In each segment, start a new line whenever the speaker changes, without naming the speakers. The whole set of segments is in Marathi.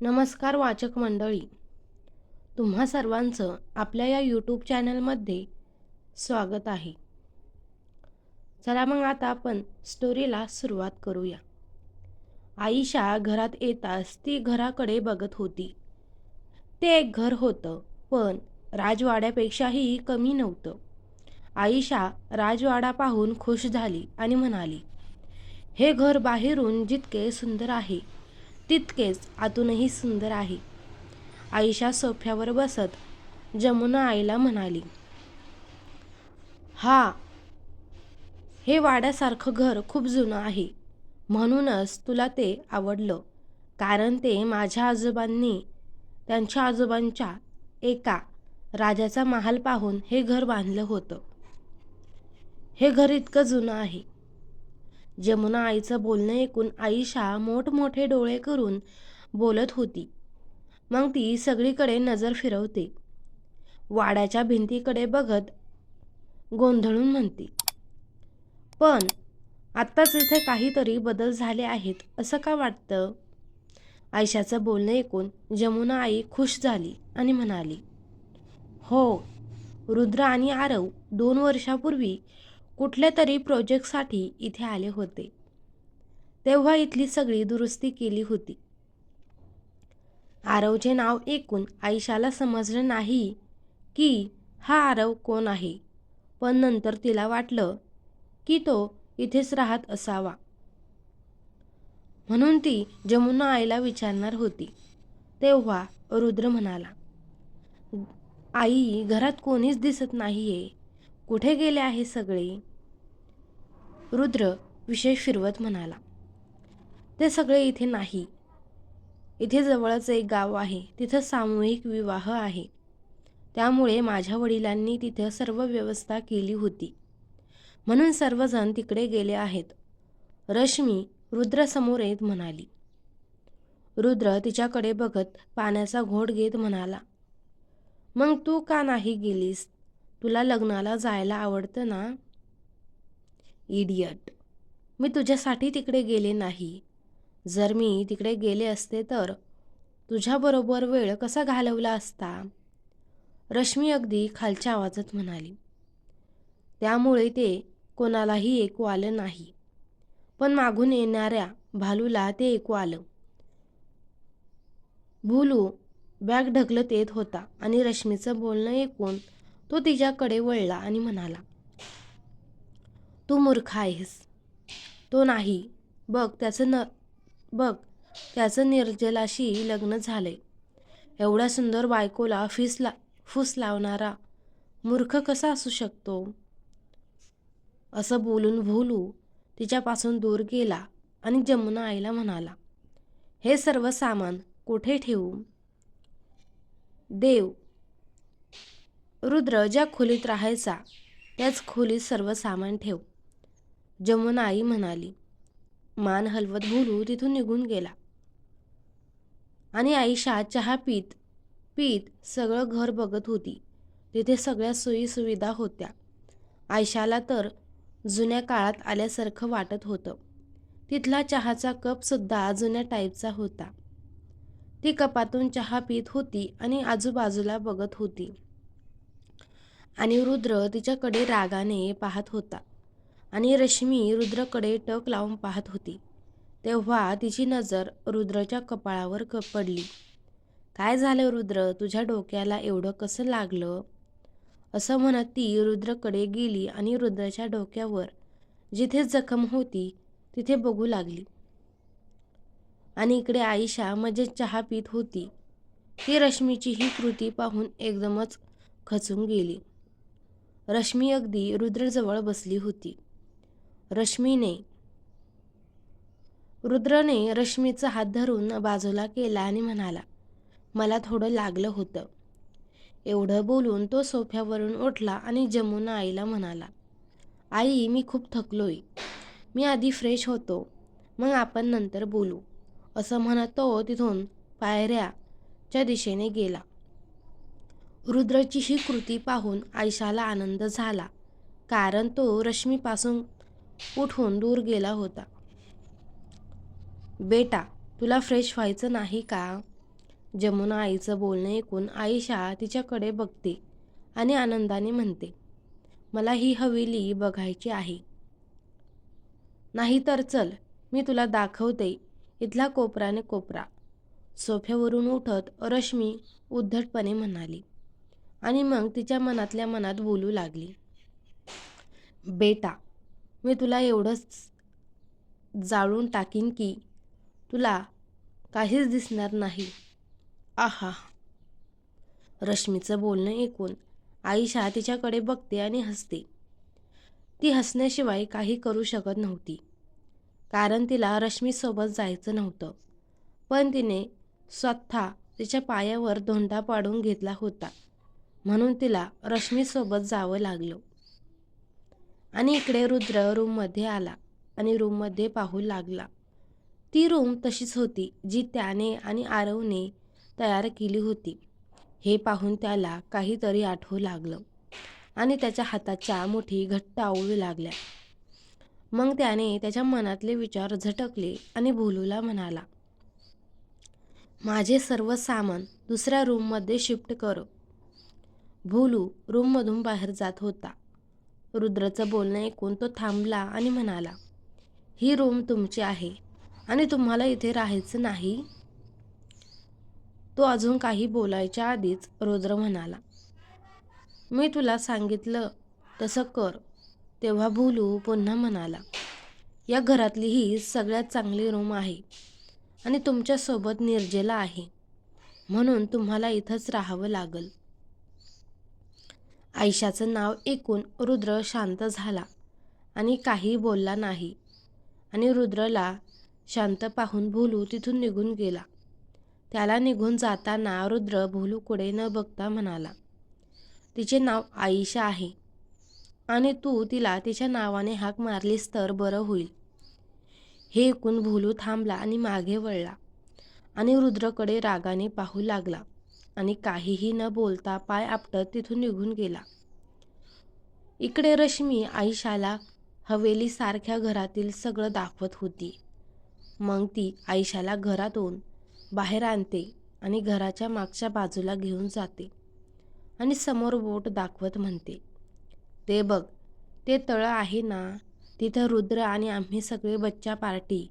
नमस्कार वाचक मंडळी. तुम्हा सर्वांचं आपल्या या यूट्यूब चॅनलमध्ये स्वागत आहे. चला मग आता आपण स्टोरीला सुरुवात करूया. आईशा घरात येताच ती घराकडे बघत होती. ते एक घर होतं पण राजवाड्यापेक्षाही कमी नव्हतं. आईशा राजवाडा पाहून खुश झाली आणि म्हणाली हे घर बाहेरून जितके सुंदर आहे तितकेच आतूनही सुंदर आहे. आईशा सोफ्यावर बसत जमुना आईला म्हणाली हा हे वाड्यासारखं घर खूप जुनं आहे. म्हणूनच तुला ते आवडलं. कारण ते माझ्या आजोबांनी त्यांच्या आजोबांच्या एका राजाचा महाल पाहून हे घर बांधलं होतं. हे घर इतकं जुनं आहे. जमुना आईचं बोलणं ऐकून आईशा मोठमोठे डोळे करून बोलत होती. मग ती सगळीकडे नजर फिरवते. वाड्याच्या भिंतीकडे बघत गोंधळून म्हणते पण आत्ताच इथे काहीतरी बदल झाले आहेत असं का वाटतं? आयशाचं बोलणं ऐकून जमुना आई खुश झाली आणि म्हणाली हो रुद्र आणि आरव दोन वर्षापूर्वी कुठल्या तरी प्रोजेक्टसाठी इथे आले होते. तेव्हा इथली सगळी दुरुस्ती केली होती. आरवचे नाव ऐकून आईशाला समजलं नाही की हा आरव कोण आहे. पण नंतर तिला वाटलं की तो इथेच राहत असावा. म्हणून ती जमुना आईला विचारणार होती. तेव्हा रुद्र म्हणाला आई घरात कोणीच दिसत नाहीये. कुठे गेले आहे सगळे? रुद्र विषय फिरवत म्हणाला ते सगळे इथे नाही. इथे जवळच एक गाव आहे. तिथं सामूहिक विवाह आहे. त्यामुळे माझ्या वडिलांनी तिथं सर्व व्यवस्था केली होती. म्हणून सर्वजण तिकडे गेले आहेत. रश्मी रुद्रसमोर येत म्हणाली. रुद्र तिच्याकडे बघत पाण्याचा घोट घेत म्हणाला मग तू का नाही गेलीस? तुला लग्नाला जायला आवडतं ना? इडियट. मी तुझ्यासाठी तिकडे गेले नाही. जर मी तिकडे गेले असते तर तुझ्याबरोबर वेळ कसा घालवला असता? रश्मी अगदी खालच्या आवाजात म्हणाली. त्यामुळे ते कोणालाही ऐकू आलं नाही. पण मागून येणाऱ्या भालूला ते ऐकू आलं भूलू बॅग ढकलत येत होता आणि रश्मीचं बोलणं ऐकून तो तिच्याकडे वळला आणि म्हणाला तू मूर्ख आहेस. तो नाही. बघ त्याचं न बघ त्याचं निर्जलाशी लग्न झाले एवढ्या सुंदर बायकोला फीस ला फूस लावणारा मूर्ख कसा असू शकतो? असं बोलून भोलू तिच्यापासून दूर गेला आणि जमुना आईला म्हणाला हे सर्व सामान कुठे ठेवू? देव. रुद्र ज्या खोलीत राहायचा त्याच खोलीत सर्व सामान ठेव. जमुना आई म्हणाली मान हलवत भोलू तिथून निघून गेला. आणि आईशा चहा पीत पीत सगळं घर बघत होती. तिथे सगळ्या सोयीसुविधा होत्या. आयशाला तर जुन्या काळात आल्यासारखं वाटत होतं. तिथला चहाचा कपसुद्धा जुन्या टाईपचा होता. ती कपातून चहा पीत होती आणि आजूबाजूला बघत होती. आणि रुद्र तिच्याकडे रागाने पाहत होता. आणि रश्मी रुद्रकडे टक लावून पाहत होती. तेव्हा तिची नजर रुद्रच्या कपाळावर क पडली. काय झालं रुद्र? तुझ्या डोक्याला एवढं कसं लागलं? असं म्हणत ती रुद्रकडे गेली आणि रुद्राच्या डोक्यावर जिथे जखम होती तिथे बघू लागली. आणि इकडे आईशा मजेत चहा पित होती. ती रश्मीची ही कृती पाहून एकदमच खचून गेली. रश्मी अगदी रुद्रजवळ बसली होती. रश्मीने. रुद्रने रश्मीचा हात धरून बाजूला केला आणि म्हणाला मला थोडं लागलं होतं. एवढं बोलून तो सोफ्यावरून उठला आणि जमुना आईला म्हणाला आई मी खूप थकलोय. मी आधी फ्रेश होतो. मग आपण नंतर बोलू. असं म्हणत तो तिथून पायऱ्याच्या दिशेने गेला. रुद्रची ही कृती पाहून आयशाला आनंद झाला कारण तो रश्मीपासून उठून दूर गेला होता. बेटा तुला फ्रेश व्हायचं नाही का? जमुना आईचं बोलणं ऐकून आईशा तिच्याकडे बघते आणि आनंदाने म्हणते मला ही हवेली बघायची आहे. नाही तर चल मी तुला दाखवते इथला कोपराने कोपरा. सोफ्यावरून उठत रश्मी उद्धटपणे म्हणाली आणि मग तिच्या मनातल्या मनात बोलू लागली बेटा मी तुला एवढंच जाळून टाकीन की तुला काहीच दिसणार नाही. आहा. रश्मीचं बोलणं ऐकून आईशा तिच्याकडे बघते आणि हसते. ती हसण्याशिवाय काही करू शकत नव्हती. कारण तिला रश्मीसोबत जायचं नव्हतं. पण तिने स्वतः तिच्या पायावर धोंडा पाडून घेतला होता. म्हणून तिला रश्मीसोबत जावं लागलं. आणि इकडे रुद्र रूममध्ये आला आणि रूममध्ये पाहू लागला. ती रूम तशीच होती जी त्याने आणि आरवने तयार केली होती. हे पाहून त्याला काहीतरी आठवू लागलं आणि त्याच्या हाताच्या मुठी घट्ट आवळू लागल्या. मग त्याने त्याच्या मनातले विचार झटकले आणि भोलूला म्हणाला माझे सर्व सामान दुसऱ्या रूममध्ये शिफ्ट कर. भोलू रूममधून बाहेर जात होता. रुद्रचं बोलणं ऐकून तो थांबला आणि म्हणाला ही रूम तुमची आहे आणि तुम्हाला इथे राहायचं नाही. तो अजून काही बोलायच्या आधीच रुद्र म्हणाला मी तुला सांगितलं तसं कर. तेव्हा भूलू पुन्हा म्हणाला या घरातली ही सगळ्यात चांगली रूम आहे आणि तुमच्यासोबत निर्जेला आहे म्हणून तुम्हाला इथंच राहावं लागल. आयशाचं नाव ऐकून रुद्र शांत झाला आणि काही बोलला नाही. आणि रुद्रला शांत पाहून भोलू तिथून निघून गेला. त्याला निघून जाताना रुद्र भोलूकडे न बघता म्हणाला तिचे नाव आईशा आहे. आणि तू तिला तिच्या नावाने हाक मारलीस तर बरं होईल. हे ऐकून भोलू थांबला आणि मागे वळला आणि रुद्रकडे रागाने पाहू लागला. आणि काहीही न बोलता पाय आपटत तिथून निघून गेला. इकडे रश्मी आईशाला हवेलीसारख्या घरातील सगळं दाखवत होती. मग ती आईशाला घरातून बाहेर आणते आणि घराच्या मागच्या बाजूला घेऊन जाते आणि समोर बोट दाखवत म्हणते ते बघ ते तळं आहे ना तिथं रुद्र आणि आम्ही सगळे बच्चा पार्टी.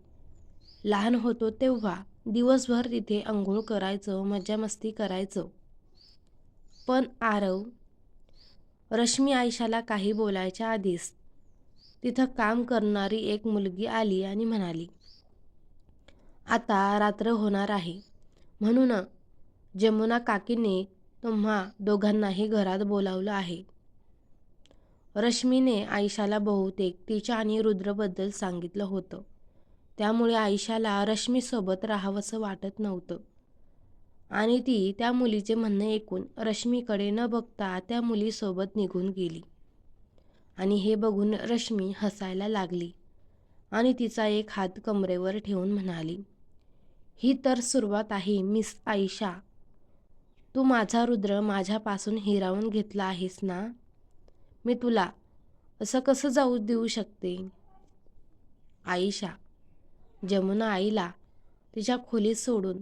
लहान होतो तेव्हा दिवसभर तिथे अंघोळ करायचं मजामस्ती करायचं. पण आरव रश्मी आयशाला काही बोलायच्या आधीच तिथं काम करणारी एक मुलगी आली आणि म्हणाली आता रात्र होणार आहे. म्हणून जमुना काकीने तुम्हा दोघांनाही घरात बोलावलं आहे. रश्मीने आयशाला बहुतेक तिच्या आणि रुद्रबद्दल सांगितलं होतं. त्यामुळे आयशाला रश्मीसोबत राहावंसं वाटत नव्हतं. आणि ती त्या मुलीचे म्हणणं ऐकून रश्मीकडे न बघता त्या मुलीसोबत निघून गेली. आणि हे बघून रश्मी हसायला लागली आणि तिचा एक हात कमरेवर ठेवून म्हणाली ही तर सुरुवात आहे मिस आयशा तू माझा रुद्र माझ्यापासून हिरावून घेतला आहेस ना? मी तुला असं कसं जाऊ देऊ शकते? आयशा जमुना आईला तिच्या खोलीत सोडून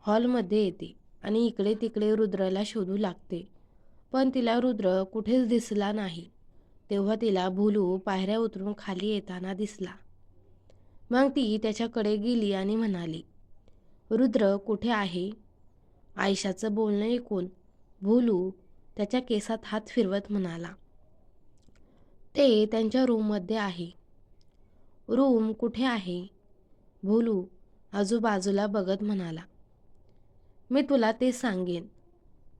हॉलमध्ये येते आणि इकडे तिकडे रुद्रला शोधू लागते. पण तिला रुद्र कुठेच दिसला नाही. तेव्हा तिला भुलू पायऱ्या उतरून खाली येताना दिसला. मग ती त्याच्याकडे गेली आणि म्हणाली रुद्र कुठे आहे? आयशाचं बोलणं ऐकून भुलू त्याच्या केसात हात फिरवत म्हणाला ते त्यांच्या रूममध्ये आहे. रूम कुठे आहे? भोलू आजूबाजूला बघत म्हणाला. मी तुला ते सांगेन.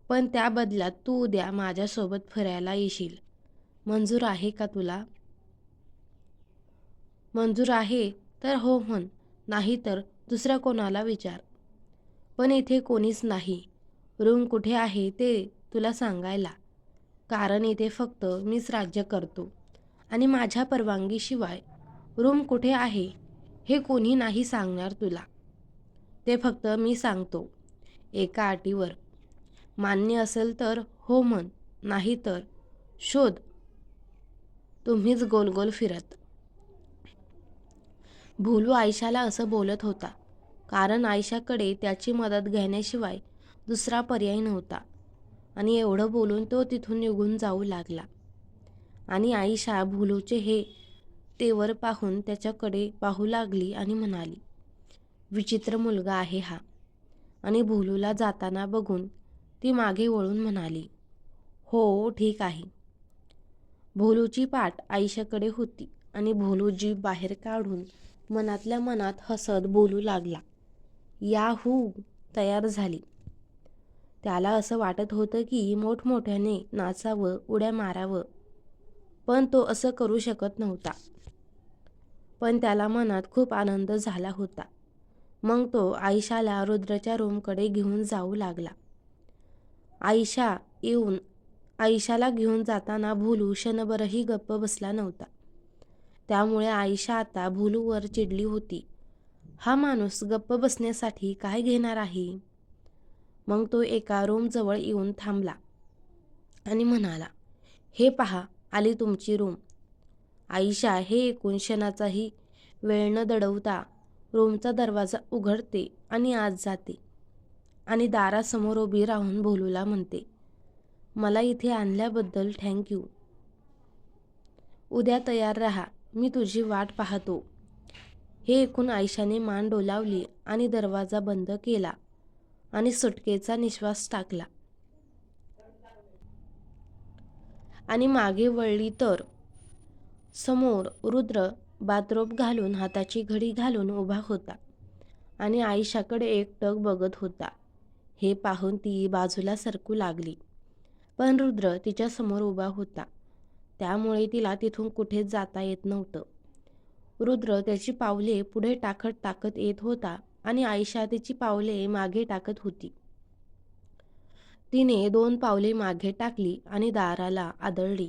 पण त्या बदल्यात तू उद्या माझ्यासोबत फिरायला येशील. मंजूर आहे का तुला? मंजूर आहे तर हो म्हण. नाही तर दुसऱ्या कोणाला विचार. पण इथे कोणीच नाही. रूम कुठे आहे ते तुला सांगायला. कारण इथे फक्त मीच राज्य करतो. आणि माझ्या परवानगीशिवाय रूम कुठे आहे? हे कोणी नाही सांगणार तुला. ते फक्त मी सांगतो. एका अटीवर. मान्य असेल तर हो म्हण नाही तर शोध. तुम्हीच गोल गोल फिरत. भुलू आयशाला असं बोलत होता. कारण आयशाकडे त्याची मदत घेण्याशिवाय दुसरा पर्याय नव्हता. आणि एवढं बोलून तो तिथून निघून जाऊ लागला. आणि आईशा भुलूचे हे तेवर पाहून त्याच्याकडे पाहू लागली आणि म्हणाली विचित्र मुलगा आहे हा. आणि भोलूला जाताना बघून ती मागे वळून म्हणाली हो ठीक आहे. भोलूची पाठ आईशाकडे होती आणि भोलू जीभ बाहेर काढून मनातल्या मनात हसत बोलू लागला याहू तयार झाली. त्याला असं वाटत होतं की मोठमोठ्याने नाचावं उड्या मारावं पण तो असं करू शकत नव्हता. पण त्याला मनात खूप आनंद झाला होता. मग तो आयशाला रुद्रच्या रूमकडे घेऊन जाऊ लागला. आयशा येऊन आयशाला घेऊन जाताना भुलू क्षणभरही गप्प बसला नव्हता. त्यामुळे आयशा आता भुलूवर चिडली होती. हा माणूस गप्प बसण्यासाठी काय घेणार आहे? मग तो एका रूमजवळ येऊन थांबला आणि म्हणाला हे पहा आली तुमची रूम. आईशा हे एकूण क्षणाचाही वेळ न दडवता रूमचा दरवाजा उघडते आणि आत जाते आणि दारासमोर उभी राहून भोलूला म्हणते मला इथे आणल्याबद्दल थँक्यू उद्या तयार राहा मी तुझी वाट पाहतो. हे ऐकून आयशाने मान डोलावली आणि दरवाजा बंद केला आणि सुटकेचा निश्वास टाकला. आणि मागे वळली तर समोर रुद्र बाथरोब घालून हाताची घडी घालून उभा होता आणि आयशाकडे एकटक बघत होता. हे पाहून ती बाजूला सरकू लागली. पण रुद्र तिच्यासमोर उभा होता. त्यामुळे तिला तिथून कुठेच जाता येत नव्हतं. रुद्र त्याची पावले पुढे टाकत टाकत येत होता आणि आयशा तिची पावले मागे टाकत होती. तिने दोन पावले मागे टाकली आणि दाराला आदळली.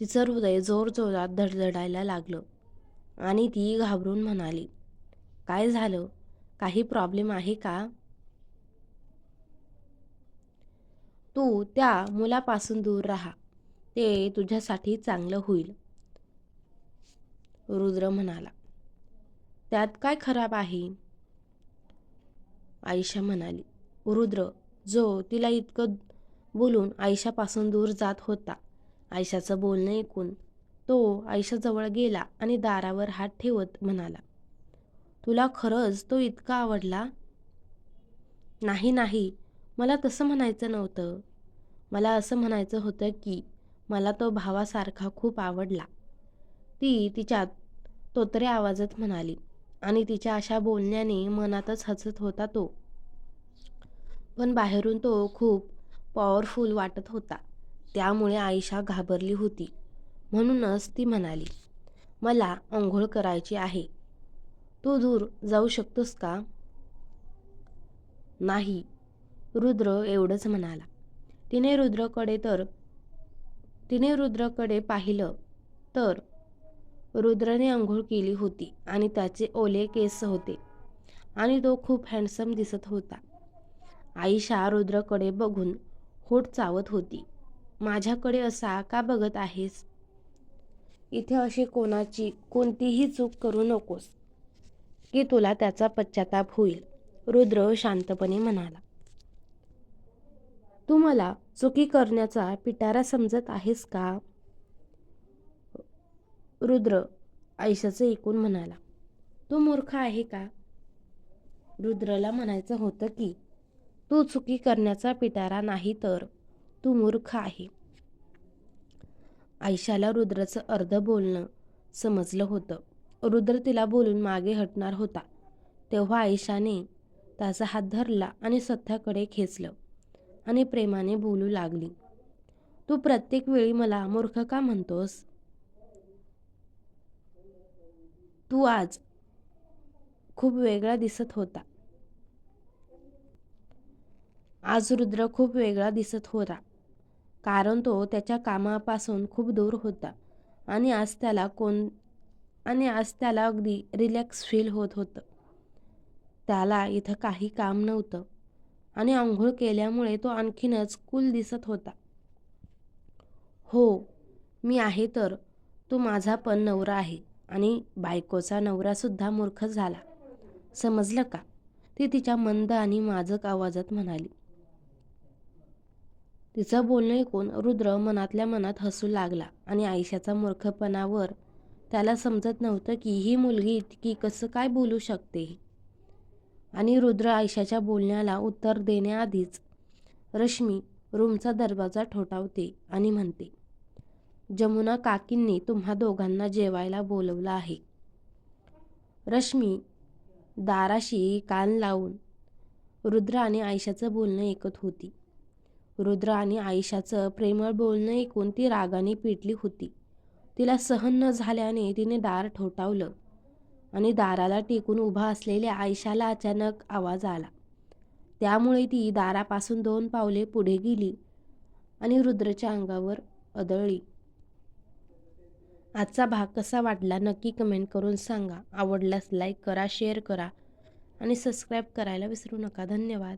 तिचं हृदय जोरजोरात धडधडायला लागलं. आणि ती घाबरून म्हणाली काय झालं? काही प्रॉब्लेम आहे का? तू त्या मुलापासून दूर राहा. ते तुझ्यासाठी चांगलं होईल. रुद्र म्हणाला त्यात काय खराब आहे? आयशा म्हणाली रुद्र जो तिला इतकं बोलून आयशापासून दूर जात होता आयशाचं बोलणं ऐकून तो आयशाजवळ गेला आणि दारावर हात ठेवत म्हणाला तुला खरंच तो इतका आवडला? नाही नाही. मला तसं म्हणायचं नव्हतं. मला असं म्हणायचं होतं की मला तो भावासारखा खूप आवडला. ती तिच्या तोतऱ्या आवाजात म्हणाली आणि तिच्या अशा बोलण्याने मनातच हसत होता तो. पण बाहेरून तो खूप पॉवरफुल वाटत होता. त्यामुळे आईशा घाबरली होती. म्हणूनच ती म्हणाली मला आंघोळ करायची आहे. तू दूर जाऊ शकतोस का? नाही रुद्र एवढंच म्हणाला. तिने रुद्रकडे तर तिने रुद्रकडे पाहिलं तर रुद्रने आंघोळ केली होती आणि त्याचे ओले केस होते आणि तो खूप हँडसम दिसत होता. आईशा रुद्रकडे बघून होठ चावत होती. माझ्याकडे असा का बघत आहेस? इथे अशी कोणाची कोणतीही चूक करू नकोस की तुला त्याचा पश्चाताप होईल रुद्र शांतपणे म्हणाला. तू मला चुकी करण्याचा पिटारा समजत आहेस का? रुद्र आयुष्याचं ऐकून म्हणाला. तू मूर्ख आहे का? रुद्रला म्हणायचं होतं की तू चुकी करण्याचा पिटारा नाही तर तू मूर्ख आहे. आयशाला रुद्राचं अर्ध बोलणं समजलं होतं. रुद्र तिला बोलून मागे हटणार होता. तेव्हा आयशाने त्याचा हात धरला आणि सथ्याकडे खेचलं आणि प्रेमाने बोलू लागली. तू प्रत्येक वेळी मला मूर्ख का म्हणतोस? तू आज खूप वेगळा दिसत होता. आज रुद्र खूप वेगळा दिसत होता. कारण तो त्याच्या कामापासून खूप दूर होता आणि आज त्याला कोण आणि आज त्याला अगदी रिलॅक्स फील होत होतं. त्याला इथं काही काम नव्हतं आणि आंघोळ केल्यामुळे तो आणखीनच कूल दिसत होता. हो मी आहे तर तो माझा पण नवरा आहे आणि बायकोचा नवरासुद्धा मूर्ख झाला. समजलं का? ती तिच्या मंद आणि माजक आवाजात म्हणाली. तिचं बोलणं ऐकून रुद्र मनातल्या मनात हसू लागला आणि आयशाचा मूर्खपणावर त्याला समजत नव्हतं की ही मुलगी इतकी कसं काय बोलू शकते. आणि रुद्र आयशाच्या बोलण्याला उत्तर देण्याआधीच रश्मी रूमचा दरवाजा ठोठावते आणि म्हणते जमुना काकींनी तुम्हा दोघांना जेवायला बोलवलं आहे. रश्मी दाराशी कान लावून रुद्र आणि आयशाचं बोलणं ऐकत होती. रुद्र आणि आयशाचं प्रेमळ बोलणं ऐकून ती रागाने पिटली होती. तिला सहन न झाल्याने तिने दार ठोठावलं आणि दाराला टेकून उभा असलेल्या आयशाला अचानक आवाज आला. त्यामुळे ती दारापासून दोन पावले पुढे गेली आणि रुद्रच्या अंगावर अदळली. आजचा भाग कसा वाटला नक्की कमेंट करून सांगा. आवडल्यास लाईक करा शेअर करा आणि सबस्क्राईब करायला विसरू नका. धन्यवाद.